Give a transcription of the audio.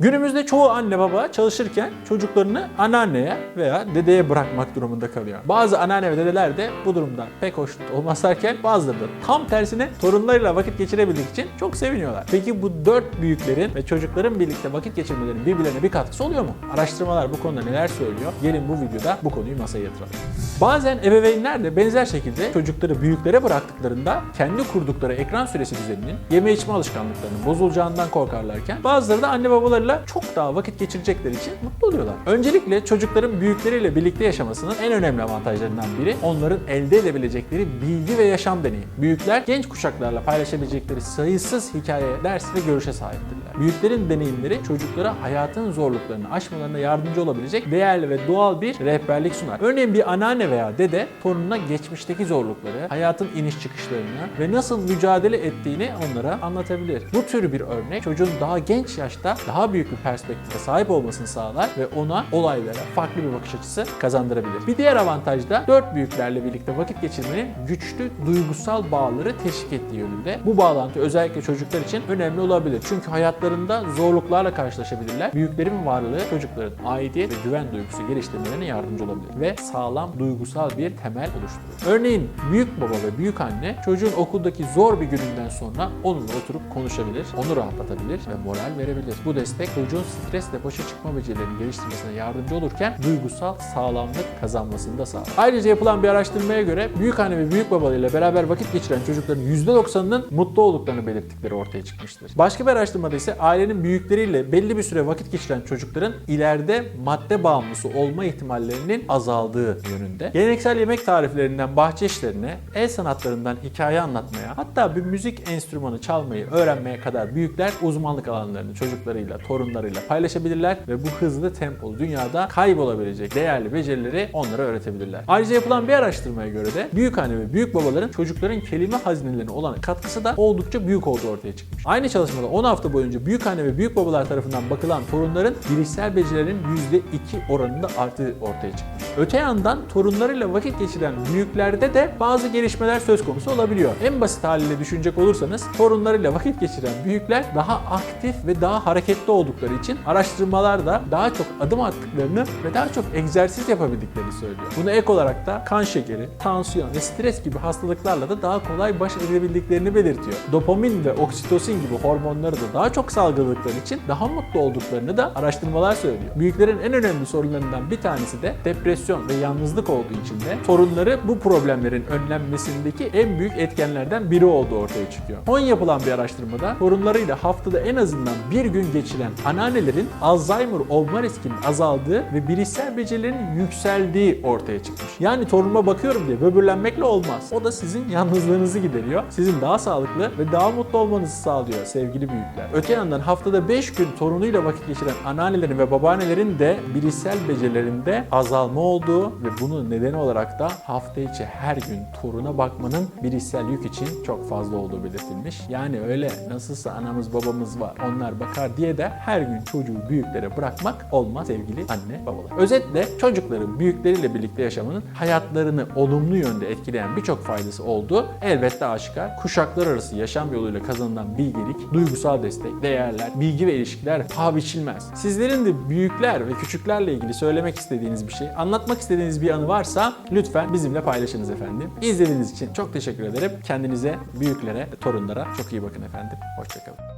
Günümüzde çoğu anne baba çalışırken çocuklarını anneanneye veya dedeye bırakmak durumunda kalıyor. Bazı anneanne ve dedeler de bu durumda pek hoşnut olmazlarken bazıları da tam tersine torunlarıyla vakit geçirebildiği için çok seviniyorlar. Peki bu dört büyüklerin ve çocukların birlikte vakit geçirmelerinin birbirlerine bir katkısı oluyor mu? Araştırmalar bu konuda neler söylüyor? Gelin bu videoda bu konuyu masaya yatıralım. Bazen ebeveynler de benzer şekilde çocukları büyüklere bıraktıklarında kendi kurdukları ekran süresi düzeninin yeme içme alışkanlıklarının bozulacağından korkarlarken bazıları da anne babalarıyla çok daha vakit geçirecekleri için mutlu oluyorlar. Öncelikle çocukların büyükleriyle birlikte yaşamasının en önemli avantajlarından biri onların elde edebilecekleri bilgi ve yaşam deneyimi. Büyükler genç kuşaklarla paylaşabilecekleri sayısız hikaye, ders ve görüşe sahiptirler. Büyüklerin deneyimleri çocuklara hayatın zorluklarını aşmalarına yardımcı olabilecek değerli ve doğal bir rehberlik sunar. Örneğin bir anneanne veya dede torununa geçmişteki zorlukları, hayatın iniş çıkışlarını ve nasıl mücadele ettiğini onlara anlatabilir. Bu tür bir örnek çocuğun daha genç yaşta daha büyük bir perspektife sahip olmasını sağlar ve ona olaylara farklı bir bakış açısı kazandırabilir. Bir diğer avantaj da dört büyüklerle birlikte vakit geçirmenin güçlü duygusal bağları teşvik ettiği yönünde. Bu bağlantı özellikle çocuklar için önemli olabilir. Çünkü hayatlarında zorluklarla karşılaşabilirler. Büyüklerin varlığı çocukların aidiyet ve güven duygusu geliştirmelerine yardımcı olabilir ve sağlam duygusal bir temel oluşturur. Örneğin büyük baba ve büyük anne çocuğun okuldaki zor bir gününden sonra onunla oturup konuşabilir, onu rahatlatabilir ve moral verebilir. Bu destek çocuğun stresle başa çıkma becerilerini geliştirmesine yardımcı olurken duygusal sağlamlık kazanmasını da sağlar. Ayrıca yapılan bir araştırmaya göre büyük anne ve büyük babalarıyla beraber vakit geçiren çocukların %90'ının mutlu olduklarını belirttikleri ortaya çıkmıştır. Başka bir araştırmada ise ailenin büyükleriyle belli bir süre vakit geçiren çocukların ileride madde bağımlısı olma ihtimallerinin azaldığı yönünde. Geleneksel yemek tariflerinden bahçe işlerine, el sanatlarından hikaye anlatmaya, hatta bir müzik enstrümanı çalmayı öğrenmeye kadar büyükler uzmanlık alanlarını çocuklarıyla, torunlarıyla paylaşabilirler ve bu hızlı tempolu dünyada kaybolabilecek değerli becerileri onlara öğretebilirler. Ayrıca yapılan bir araştırmaya göre de büyük anne ve büyük babaların çocukların kelime hazinelerine olan katkısı da oldukça büyük olduğu ortaya çıkmış. Aynı çalışmada 10 hafta boyunca büyük anne ve büyük babalar tarafından bakılan torunların bilişsel becerilerin %2 oranında arttığı ortaya çıkmış. Öte yandan torunlarıyla vakit geçiren büyüklerde de bazı gelişmeler söz konusu olabiliyor. En basit haliyle düşünecek olursanız torunlarıyla vakit geçiren büyükler daha aktif ve daha hareketli oldukları için araştırmalarda daha çok adım attıklarını ve daha çok egzersiz yapabildiklerini söylüyor. Buna ek olarak da kan şekeri, tansiyon ve stres gibi hastalıklarla da daha kolay baş edebildiklerini belirtiyor. Dopamin ve oksitosin gibi hormonları da daha çok salgıladıkları için daha mutlu olduklarını da araştırmalar söylüyor. Büyüklerin en önemli sorunlarından bir tanesi de depresyon ve yalnızlık olduğu için de torunları bu problemlerin önlenmesindeki en büyük etkenlerden biri olduğu ortaya çıkıyor. Son yapılan bir araştırmada torunlarıyla haftada en azından bir gün geçiren anneannelerin Alzheimer olma riskinin azaldığı ve bilişsel becerilerin yükseldiği ortaya çıkmış. Yani torunuma bakıyorum diye böbürlenmekle olmaz. O da sizin yalnızlığınızı gideriyor. Sizin daha sağlıklı ve daha mutlu olmanızı sağlıyor sevgili büyükler. Öte yandan haftada 5 gün torunuyla vakit geçiren anneannelerin ve babaannelerin de bilişsel becerilerinde azalma olduğu ve bunun nedeni olarak da hafta içi her gün toruna bakmanın bilişsel yük için çok fazla olduğu belirtilmiş. Yani öyle nasılsa anamız babamız var onlar bakar diye de her gün çocuğu büyüklere bırakmak olmaz sevgili anne babalar. Özetle çocukların büyükleriyle birlikte yaşamanın hayatlarını olumlu yönde etkileyen birçok faydası olduğu elbette aşikar. Kuşaklar arası yaşam yoluyla kazanılan bilgelik, duygusal destek, değerler, bilgi ve ilişkiler paha biçilmez. Sizlerin de büyükler ve küçüklerle ilgili söylemek istediğiniz bir şey, anlatmak istediğiniz bir anı varsa lütfen bizimle paylaşınız efendim. İzlediğiniz için çok teşekkür ederim. Kendinize, büyüklere, torunlara çok iyi bakın efendim. Hoşçakalın.